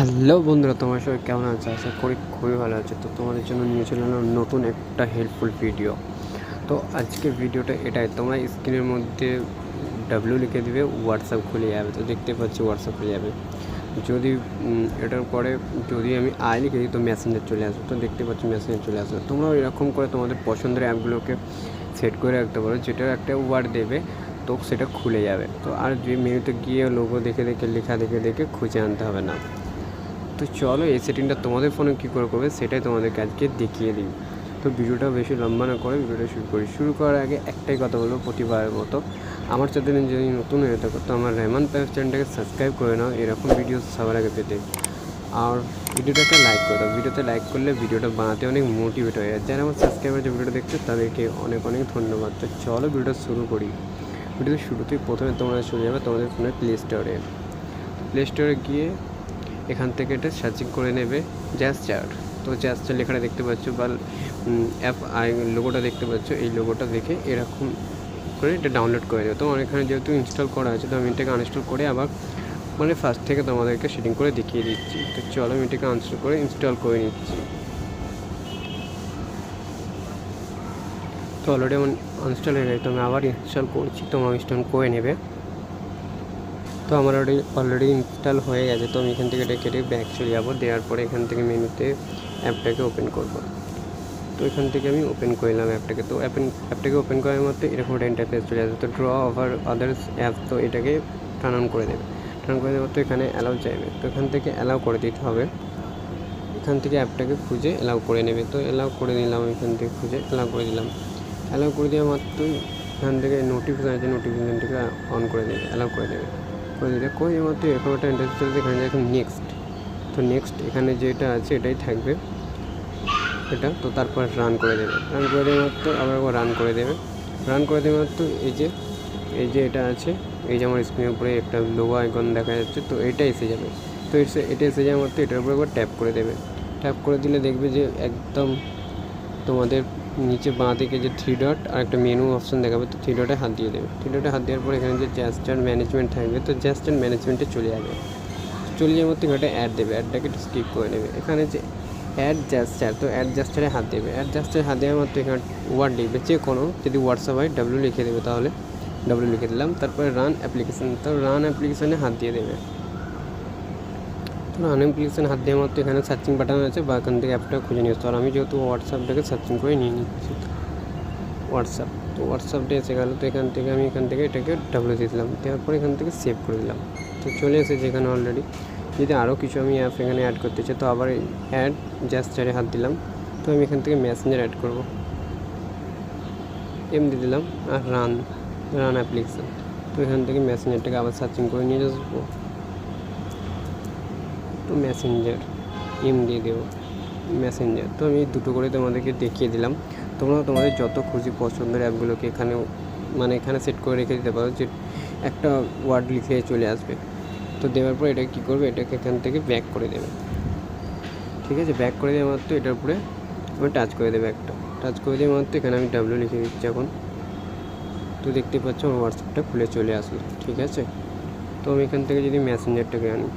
Hello বন্ধুরা, তোমার সবাই কেমন আছে? আশা করি খুবই ভালো আছে। তো তোমাদের জন্য নিয়ে চলে এলাম নতুন একটা হেল্পফুল ভিডিও তো আজকে ভিডিওটা এটাই, তোমরা স্ক্রিনের মধ্যে ডাব্লিউ লিখে দিবে হোয়াটসঅ্যাপ খুলে যাবে। তো দেখতে পাচ্ছি হোয়াটসঅ্যাপ খুলে যাবে। যদি এটার পরে যদি আমি আই লিখে দিই, তো মেসেঞ্জার চলে আসবে। তো দেখতে পাচ্ছি মেসেঞ্জার চলে আসবে। তোমরাও এরকম করে তোমাদের পছন্দের অ্যাপগুলোকে সেট করে রাখতে পারো যেটা একটা ওয়ার্ড দেবে, তো সেটা খুলে যাবে। তো আর যে মেনুতে গিয়ে লোগো দেখে দেখে, লেখা দেখে দেখে খুঁজে আনতে হবে না। তো চলো, এই সেটিংটা তোমাদের ফোনে কী করে করবে সেটাই তোমাদেরকে আজকে দেখিয়ে দিই। তো ভিডিওটা বেশি লম্বা না করে ভিডিওটা শুরু করি। শুরু করার আগে একটাই কথা বলব প্রতিবারের মতো। আমার চ্যানেলে যদি নতুন হয়ে থাকো, তো আমার রেহমান প্যাস চ্যানেলটাকে সাবস্ক্রাইব করে নাও। এরকম ভিডিও সবার আগে পেতে। আর ভিডিওটা একটা লাইক করে দাও। ভিডিওতে লাইক করলে ভিডিওটা বানাতে অনেক মোটিভেট হয়ে যায়। যারা আমার সাবস্ক্রাইবার যে ভিডিওটা দেখছে, তাদেরকে অনেক অনেক ধন্যবাদ। তো চলো ভিডিওটা শুরু করি। ভিডিওতে শুরুতেই প্রথমে তোমরা চলে যাবে তোমাদের ফোনের প্লে স্টোরে প্লে স্টোরে গিয়ে এখান থেকে এটা সার্চিং করে নেবে জ্যাস চার তো জ্যাস চার লেখাটা দেখতে পাচ্ছ বা অ্যাপ আই লোগোটা দেখতে পাচ্ছ, এই লোগোটা দেখে এরকম করে এটা ডাউনলোড করে দেবে। তোমার এখানে যেহেতু ইনস্টল করা আছে, তো আমি এটাকে আনইনস্টল করে আবার মানে ফার্স্ট থেকে তোমাদেরকে সেটিং করে দেখিয়ে দিচ্ছি। তো চলো আমি এটাকে আনস্টল করে ইনস্টল করে নিচ্ছি। তো অলরেডি আমার আনস্টল হয়ে গেছে, তো আমি আবার ইনস্টল করছি তোমরা ইনস্টল করে নেবে। তো আমার অলরেডি অলরেডি ইনস্টল হয়ে গেছে, তো আমি এখান থেকে এটা কেটে ব্যাক চলে যাব। দেওয়ার পরে এখান থেকে মেনুতে অ্যাপটাকে ওপেন করব। তো এখান থেকে আমি ওপেন করলাম অ্যাপটাকে তো অ্যাপেন অ্যাপটাকে ওপেন করার মধ্যে এরকম একটা ইন্টারফেস চলে আসবে। তো ড্র ওভার আদার্স অ্যাপ তো এটাকে টার্ন অন করে দেবে। টার্ন করে দেওয়ার তো এখানে অ্যালাউ চাইবে। তো এখান থেকে অ্যালাউ করে দিতে হবে। এখান থেকে অ্যাপটাকে খুঁজে অ্যালাউ করে নেবে। তো অ্যালাউ করে নিলাম, এখান থেকে খুঁজে অ্যালাউ করে দিলাম। অ্যালাউ করে দেওয়া মাত্রই এখান থেকে নোটিফিকেশান আছে নোটিফিকেশানটাকে অন করে দেবে অ্যালাউ করে দেবে। করে দিলে দেওয়া মাত্র এরকম একটা ইন্টারফেস চলবে এখানে দেখুন নেক্সট তো নেক্সট এখানে যেটা আছে এটাই থাকবে। এটা, তো তারপর রান করে দেবে। রান করে দেওয়া মাত্র, আবার একবার রান করে দেবে। রান করে দেওয়া মাত্র এই যে এই যে এটা আছে, এই যে আমার স্ক্রিনের উপরে একটা লোগো আইকন দেখা যাচ্ছে, তো এটা এসে যাবে। তো এসে, এটা এসে যাওয়ার মাত্র এটার উপরে একবার ট্যাপ করে দেবে। ট্যাপ করে দিলে দেখবে যে একদম তোমাদের নিচে বাঁ দিকে যে থ্রি ডট আর একটা মেনু অপশন দেখাবে, তো থ্রি ডটে হাত দিয়ে দেবে। থ্রি ডটে হাত দেওয়ার পর এখানে যে জ্যাস্টার ম্যানেজমেন্ট থাকবে, তো জ্যাস্টার ম্যানেজমেন্টে চলে যাবে। চলে যাওয়ার মধ্যে একটা অ্যাড দেবে অ্যাডটাকে একটু স্কিপ করে নেবে। এখানে যে অ্যাড জ্যাস্টার তো অ্যাড জ্যাস্টারে হাত দেবে। অ্যাড জ্যাস্টারে হাত দেওয়ার মধ্যে এখানে ওয়ার্ড লিখবে, যে কোনো যদি হোয়াটসঅ্যাপ হয় ডাব্লিউ লিখে দেবে তাহলে। ডাব্লিউ লিখে দিলাম, তারপরে রান অ্যাপ্লিকেশান তো রান অ্যাপ্লিকেশানে হাত দিয়ে দেবে। রান অ্যাপ্লিকেশানে হাত দেওয়ার মধ্যে এখানে সার্চিং বাটন আছে বা এখান থেকে অ্যাপটা খুঁজে নিয়ে আসতে আর আমি যেহেতু হোয়াটসঅ্যাপটাকে সার্চিং করে নিয়ে নিচ্ছি। হোয়াটসঅ্যাপ তো হোয়াটসঅ্যাপটা এসে গেল, তো এখান থেকে আমি এখান থেকে এটাকে ডাব্লিউ দিয়ে দিলাম। দেওয়ার পর এখান থেকে সেভ করে দিলাম। তো চলে এসেছে এখানে অলরেডি যদি আরও কিছু আমি অ্যাপ এখানে অ্যাড করতে চাই, তো আবার অ্যাড জাস্টারে হাত দিলাম। তো আমি এখান থেকে মেসেঞ্জার অ্যাড করব। এম দিয়ে দিলাম, আর রান রান অ্যাপ্লিকেশান তো এখান থেকে মেসেঞ্জারটাকে আবার সার্চিং করে নিয়ে আসব তো মেসেঞ্জার এম দিয়ে দেবো মেসেঞ্জার তো আমি দুটো করে তোমাদেরকে দেখিয়ে দিলাম। তোমরা তোমাদের যত খুশি পছন্দের অ্যাপগুলোকে এখানে মানে এখানে সেট করে রেখে দিতে পারো যে একটা ওয়ার্ড লিখে চলে আসবে। তো দেওয়ার পর এটা কী করবে? এটাকে এখান থেকে ব্যাক করে দেবে। ঠিক আছে? ব্যাক করে দেওয়া মাত্র এটার উপরে আমি টাচ করে দেবে একটা। টাচ করে দেওয়া মাত্র এখানে আমি ডাব্লিউ লিখে দিচ্ছি এখন। তো দেখতে পাচ্ছ আমার হোয়াটসঅ্যাপটা খুলে চলে আসলো। ঠিক আছে? তো আমি এখান থেকে যদি মেসেঞ্জারটাকে আনি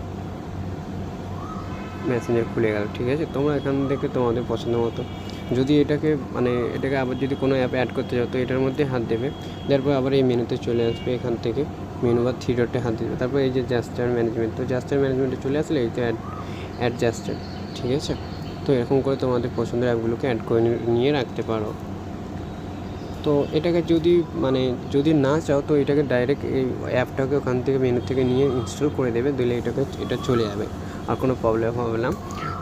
মেসেঞ্জার খুলে গেল, ঠিক আছে? তোমরা এখান থেকে তোমাদের পছন্দ মতো। যদি এটাকে মানে এটাকে আবার যদি কোনো অ্যাপ অ্যাড করতে চাও, তো এটার মধ্যে হাত দেবে। তারপর আবার এই মেনুতে চলে আসবে এখান থেকে। মেনু বা থ্রি ডটে হাত দেবে। তারপর এই যে জাস্টার ম্যানেজমেন্ট তো জাস্টার ম্যানেজমেন্টে চলে আসলে এই তো অ্যাড অ্যাড জাস্টার ঠিক আছে? তো এরকম করে তোমাদের পছন্দের অ্যাপগুলোকে অ্যাড করে নিয়ে রাখতে পারো। তো এটাকে যদি মানে যদি না চাও, তো এটাকে ডাইরেক্ট এই অ্যাপটাকে ওখান থেকে মেনু থেকে নিয়ে ইনস্টল করে দেবে, দিলে এটাকে, এটা চলে যাবে। আর কোনো প্রবলেম হবে না।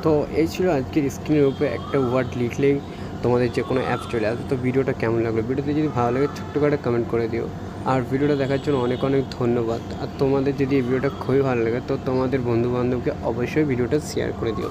তো এই ছিল আজকের স্ক্রিনের উপরে একটা ওয়ার্ড লিখলেই তোমাদের যে কোনো অ্যাপ চলে আসে তো ভিডিওটা কেমন লাগল? ভিডিওতে যদি ভালো লাগে, ছোট্ট করে কমেন্ট করে দিও। আর ভিডিওটা দেখার জন্য অনেক অনেক ধন্যবাদ। আর তোমাদের যদি এই ভিডিওটা খুবই ভালো লাগে, তো তোমাদের বন্ধুবান্ধবকে অবশ্যই ভিডিওটা শেয়ার করে দিও।